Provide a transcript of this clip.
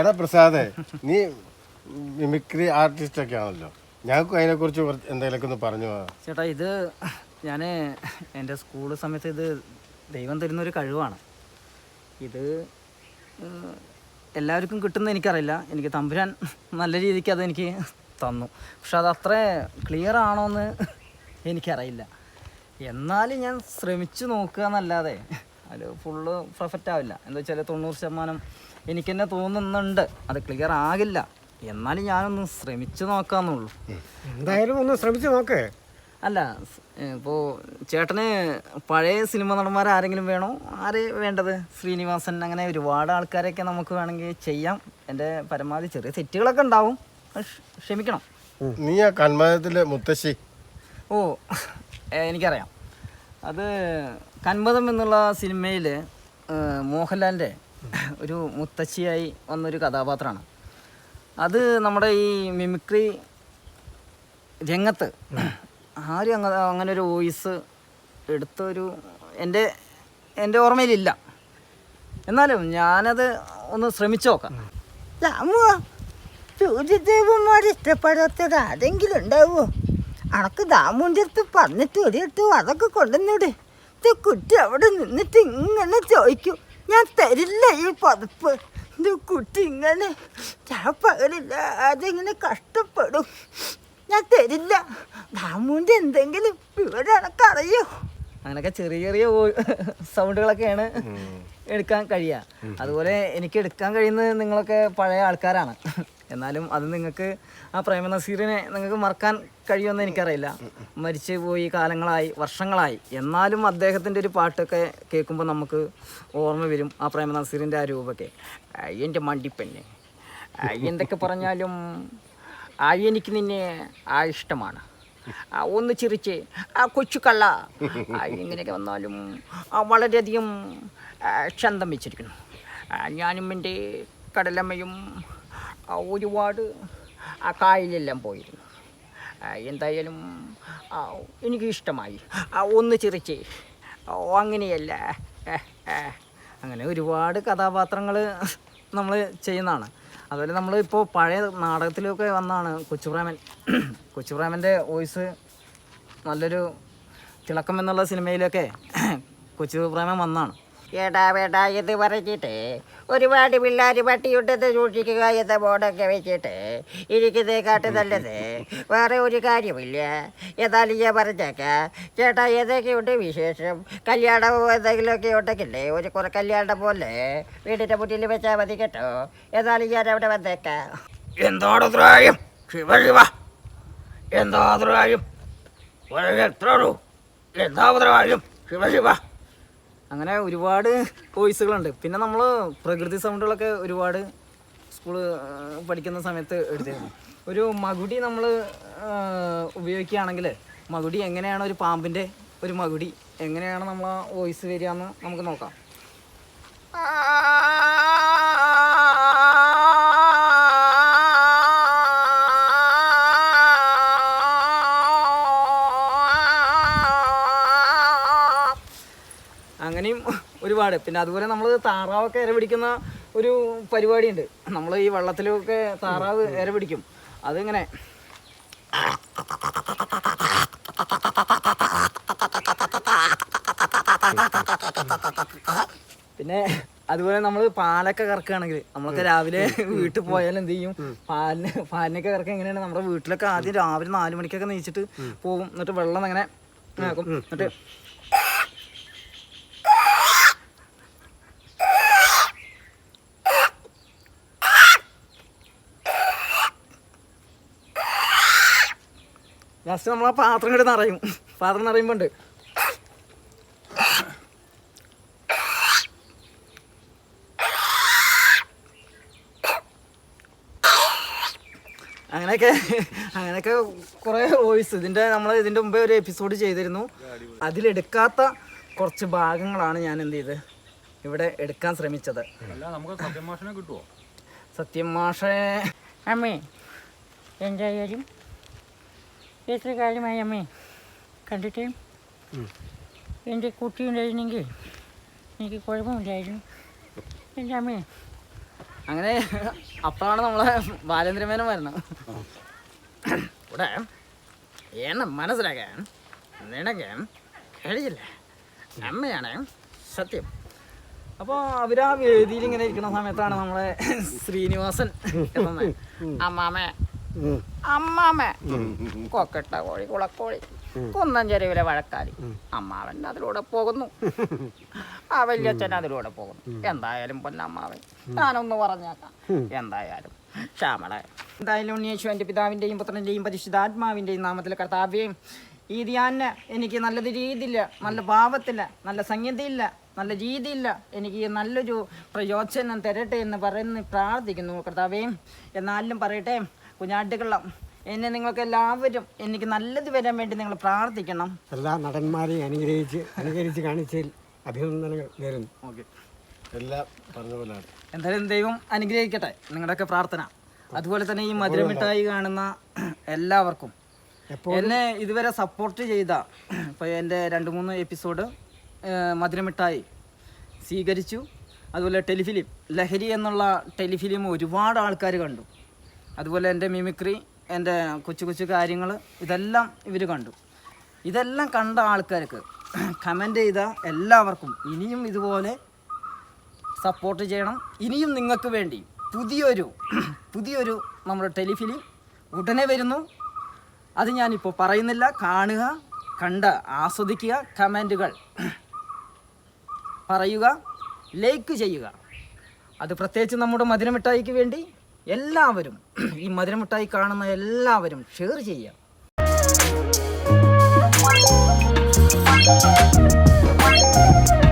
എടാ പ്രസാദേ നീ mimicry artist ഒക്കെ ആണല്ലോ. ഞങ്ങൾക്ക് അതിനെക്കുറിച്ച് കുറച്ച് എന്തെങ്കിലുമൊക്കെ ഒന്ന് പറഞ്ഞു ചേട്ടാ ഇത് ഞാൻ എന്റെ സ്കൂൾ സമയത്ത് ഇത് ദൈവം തരുന്ന ഒരു കഴിവാണ്. ഇത് എല്ലാവർക്കും കിട്ടുന്ന എനിക്കറിയില്ല. എനിക്ക് തമ്പുരാൻ നല്ല രീതിക്ക് അതെനിക്ക് തന്നു. പക്ഷെ അത് അത്ര ക്ലിയർ ആണോ എന്ന് എനിക്കറിയില്ല. എന്നാലും ഞാൻ ശ്രമിച്ചു നോക്കുക എന്നല്ലാതെ അത് ഫുള്ള് പെർഫെക്റ്റ് ആവില്ല. എന്താ വെച്ചാൽ തൊണ്ണൂറ് ശതമാനം എനിക്ക് തന്നെ തോന്നുന്നുണ്ട്. അത് ക്ലിയർ ആകില്ല. എന്നാലും ഞാനൊന്ന് ശ്രമിച്ചു നോക്കാന്നുള്ളൂ. എന്തായാലും ഒന്ന് ശ്രമിച്ചു നോക്ക്. അല്ല ഇപ്പോൾ ചേട്ടന് പഴയ സിനിമ നടന്മാർ ആരെങ്കിലും വേണോ? ആരെ വേണ്ടത്? ശ്രീനിവാസൻ അങ്ങനെ ഒരുപാട് ആൾക്കാരെയൊക്കെ നമുക്ക് വേണമെങ്കിൽ ചെയ്യാം. എന്റെ പരമാവധി ചെറിയ തെറ്റുകളൊക്കെ ഉണ്ടാവും. ക്ഷമിക്കണം. നീ ആ കന്മതത്തിലെ മുത്തശ്ശി. ഓ എനിക്കറിയാം. അത് കന്മതം എന്നുള്ള സിനിമയിൽ മോഹൻലാലിന്റെ ഒരു മുത്തശ്ശിയായി വന്നൊരു കഥാപാത്രമാണ്. അത് നമ്മുടെ ഈ മിമിക്രി രംഗത്ത് ആരും അങ്ങ അങ്ങനെ ഒരു വോയിസ് എടുത്തൊരു എന്റെ എന്റെ ഓർമ്മയിലില്ല. എന്നാലും ഞാനത് ഒന്ന് ശ്രമിച്ചു നോക്കാം. ഇഷ്ടപ്പെടാത്തത് ആരെങ്കിലും ഉണ്ടാവോ? അണക്ക് ദാമുന്റെ പറഞ്ഞിട്ട് ഒരിടത്ത് അതൊക്കെ കൊണ്ടുവന്നൂടെ. ഇത് കുട്ടി അവിടെ നിന്നിട്ട് ഇങ്ങനെ ചോദിക്കും. ഞാൻ തരില്ല ഈ പതിപ്പ്. ഇത് കുട്ടി ഇങ്ങനെ ഞാൻ പകലില്ല അതിങ്ങനെ കഷ്ടപ്പെടും. ഞാൻ തരില്ല. ദാമുന്റെ എന്തെങ്കിലും വിവരം എനക്കറിയോ അങ്ങനെയൊക്കെ ചെറിയ ചെറിയ സൗണ്ടുകളൊക്കെയാണ് എടുക്കാൻ കഴിയുക. അതുപോലെ എനിക്ക് എടുക്കാൻ കഴിയുന്നത് നിങ്ങളൊക്കെ പഴയ ആൾക്കാരാണ്. എന്നാലും അത് നിങ്ങൾക്ക് ആ പ്രേമ നസീറിനെ നിങ്ങൾക്ക് മറക്കാൻ കഴിയുമെന്ന് എനിക്കറിയില്ല. മരിച്ചു പോയി കാലങ്ങളായി വർഷങ്ങളായി. എന്നാലും അദ്ദേഹത്തിന്റെ ഒരു പാട്ടൊക്കെ കേൾക്കുമ്പോൾ നമുക്ക് ഓർമ്മ വരും ആ പ്രേമ നസീറിന്റെ ആ രൂപമൊക്കെ. അയ്യന്റെ എന്റെ മണ്ടിപ്പെണ്ണ്. ആ, എന്തൊക്കെ പറഞ്ഞാലും ആ എനിക്ക് നിന്നെ ആ ഇഷ്ടമാണ്. ഒന്ന് ചിരിച്ച് ആ കൊച്ചു കള്ള ആ ഇങ്ങനെയൊക്കെ വന്നാലും ആ വളരെയധികം ക്ഷന്തം വെച്ചിരിക്കുന്നു. ഞാനും എന്റെ കടലമ്മയും ആ, ഒരുപാട് ആ കായലെല്ലാം പോയിരുന്നു. എന്തായാലും ആ, എനിക്ക് ഇഷ്ടമായി. ആ, ഒന്ന് ചിരിച്ച് അങ്ങനെയല്ല. അങ്ങനെ ഒരുപാട് കഥാപാത്രങ്ങൾ നമ്മൾ ചെയ്യുന്നതാണ്. അതുപോലെ നമ്മൾ ഇപ്പോൾ പഴയ നാടകത്തിലൊക്കെ വന്നാണ് കൊച്ചുപ്രേമൻ കൊച്ചുപ്രേമന്റെ വോയിസ് നല്ലൊരു തിളക്കം എന്നുള്ള സിനിമയിലൊക്കെ കൊച്ചുപ്രേമൻ വന്നാണ്. എടാ വേടാ എന്ന് പറഞ്ഞിട്ട് ഒരുപാട് പിള്ളേർ പട്ടിയുണ്ടെന്ന് സൂക്ഷിക്കുക എന്ന ബോർഡൊക്കെ വെച്ചിട്ട് ഇരിക്കുന്നേ കാട്ട് നല്ലത്. വേറെ ഒരു കാര്യമില്ല. എന്നാലും ഞാൻ പറഞ്ഞേക്കാം. ചേട്ടാ ഏതൊക്കെയുണ്ട് വിശേഷം? കല്യാണമോ എന്തെങ്കിലുമൊക്കെ ഉണ്ടെങ്കിലേ ഒരു കുറെ കല്യാണം പോലെ വീടിന്റെ മുന്നിൽ വെച്ചാൽ മതി കേട്ടോ. എന്നാലും ഞാൻ അവിടെ വന്നേക്കാം. എന്താണ് ദ്രായം ശിവ ശിവ. എന്താ ദ്രായം വളരെ എത്രയുള്ളൂ എന്താ ദ്രായം ശിവ ശിവ. അങ്ങനെ ഒരുപാട് കോഴ്സുകളുണ്ട്. പിന്നെ നമ്മൾ പ്രകൃതി സൗണ്ടുകളൊക്കെ ഒരുപാട് സ്കൂൾ പഠിക്കുന്ന സമയത്ത് എടുത്തിരുന്നു. ഒരു മകുടി നമ്മൾ ഉപയോഗിക്കുകയാണെങ്കിൽ മകുടി എങ്ങനെയാണ് ഒരു പാമ്പിന്റെ ഒരു മകുടി എങ്ങനെയാണ് നമ്മൾ ആ വോയിസ് വരിക എന്ന് നമുക്ക് നോക്കാം. ഒരുപാട്. പിന്നെ അതുപോലെ നമ്മൾ താറാവൊക്കെ ഇര പിടിക്കുന്ന ഒരു പരിപാടിയുണ്ട്. നമ്മൾ ഈ വെള്ളത്തിലൊക്കെ താറാവ് ഇര പിടിക്കും. അതിങ്ങനെ പിന്നെ അതുപോലെ നമ്മൾ പാലൊക്കെ കറക്കുകയാണെങ്കിൽ നമ്മളൊക്കെ രാവിലെ വീട്ടിൽ പോയാൽ എന്ത് ചെയ്യും? പാലിന് പാലിനൊക്കെ കറക്കുക എങ്ങനെയാണ്? നമ്മുടെ വീട്ടിലൊക്കെ ആദ്യം രാവിലെ നാല് മണിക്കൊക്കെ നീച്ചിട്ട് പോകും എന്നിട്ട് വെള്ളം അങ്ങനെ എന്നിട്ട് ലാസ്റ്റ് നമ്മൾ ആ പാത്രം കൂടെ നിറയും. പാത്രം നിറയുമ്പോൾ ഉണ്ട് അങ്ങനെയൊക്കെ അങ്ങനെയൊക്കെ കുറേ വോയിസ് ഇതിന്റെ നമ്മൾ ഇതിന്റെ മുമ്പേ ഒരു എപ്പിസോഡ് ചെയ്തിരുന്നു. അതിലെടുക്കാത്ത കുറച്ച് ഭാഗങ്ങളാണ് ഞാൻ എന്ത് ചെയ്ത് ഇവിടെ എടുക്കാൻ ശ്രമിച്ചത്. സത്യം മാഷേ. അമ്മേ എന്തായാലും എത്ര കാര്യമായി അമ്മേ കണ്ടിട്ട് എന്റെ കുട്ടി ഉണ്ടായിരുന്നെങ്കിൽ എനിക്ക് കുഴപ്പമില്ലായിരുന്നു. എന്റെ അമ്മേ. അങ്ങനെ അപ്പോഴാണ് നമ്മളെ ബാലേന്ദ്രമേനം വരുന്നത്. ഇവിടെ എന്നെ മനസ്സിലാക്കാൻ നിനക്ക് കഴിയില്ല? അമ്മയാണ് സത്യം. അപ്പോൾ അവരാ വേദിയിൽ ഇങ്ങനെ ഇരിക്കുന്ന സമയത്താണ് നമ്മളെ ശ്രീനിവാസൻ എത്തുന്നത് അമ്മാമേ അമ്മാമേ. കൊക്കട്ട കോഴി കുളക്കോഴി കുന്നം ചെരുവിലെ വഴക്കാരി. അമ്മാവൻ അതിലൂടെ പോകുന്നു. ആ വല്യച്ഛൻ അതിലൂടെ പോകുന്നു. എന്തായാലും പൊന്നമ്മാവൻ ഞാനൊന്ന് പറഞ്ഞേക്കാം. എന്തായാലും ശ്യാമളെ എന്തായാലും ഉണ്ണിയേശുവിന്റെ പിതാവിന്റെയും പുത്രന്റെയും പരിശുദ്ധാത്മാവിന്റെയും നാമത്തിൽ കർത്താവ്യം ഈ ധ്യാന എനിക്ക് നല്ല രീതിയില്ല നല്ല ഭാവത്തിൽ നല്ല സംഗതിയില്ല നല്ല രീതിയില്ല എനിക്ക് നല്ലൊരു പ്രയോജനം തരട്ടെ എന്ന് പറയുന്ന പ്രാർത്ഥിക്കുന്നു കർത്താവേ. എന്നാലും പറയട്ടെ കുഞ്ഞാട്ടുകള്ളം. എന്നെ നിങ്ങൾക്ക് എല്ലാവരും എനിക്ക് നല്ലത് വരാൻ വേണ്ടി നിങ്ങൾ പ്രാർത്ഥിക്കണം. എല്ലാ നടന്മാരെയും അനുഗ്രഹിച്ച് അനുകരിച്ച് കാണിച്ചതിൽ അഭിനന്ദനങ്ങൾ നേരുന്നു. ഓക്കെ. എല്ലാം പറഞ്ഞ പോലെ എന്തായാലും ദൈവം അനുഗ്രഹിക്കട്ടെ നിങ്ങളുടെയൊക്കെ പ്രാർത്ഥന. അതുപോലെ തന്നെ ഈ മധുരമിഠായി കാണുന്ന എല്ലാവർക്കും. എന്നെ ഇതുവരെ സപ്പോർട്ട് ചെയ്ത ഇപ്പോൾ എന്റെ രണ്ട് മൂന്ന് എപ്പിസോഡ് മധുരമിഠായി സ്വീകരിച്ചു. അതുപോലെ ടെലിഫിലിം ലഹരി എന്നുള്ള ടെലിഫിലിം ഒരുപാട് ആൾക്കാർ കണ്ടു. അതുപോലെ എന്റെ മിമിക്രി എന്റെ കൊച്ചു കൊച്ചു കാര്യങ്ങൾ ഇതെല്ലാം ഇവർ കണ്ടു. ഇതെല്ലാം കണ്ട ആൾക്കാർക്ക് കമന്റ് ചെയ്ത എല്ലാവർക്കും ഇനിയും ഇതുപോലെ സപ്പോർട്ട് ചെയ്യണം. ഇനിയും നിങ്ങൾക്ക് വേണ്ടി പുതിയൊരു പുതിയൊരു നമ്മുടെ ടെലിഫിലിം ഉടനെ വരുന്നു. അത് ഞാനിപ്പോൾ പറയുന്നില്ല. കാണുക കണ്ട് ആസ്വദിക്കുക കമന്റുകൾ പറയുക ലൈക്ക് ചെയ്യുക. അത് പ്രത്യേകിച്ച് നമ്മുടെ മധുരമിഠായിക്ക് വേണ്ടി എല്ലാവരും ഈ മധുരമുട്ടായി കാണുന്ന എല്ലാവരും ഷെയർ ചെയ്യാം Thank you.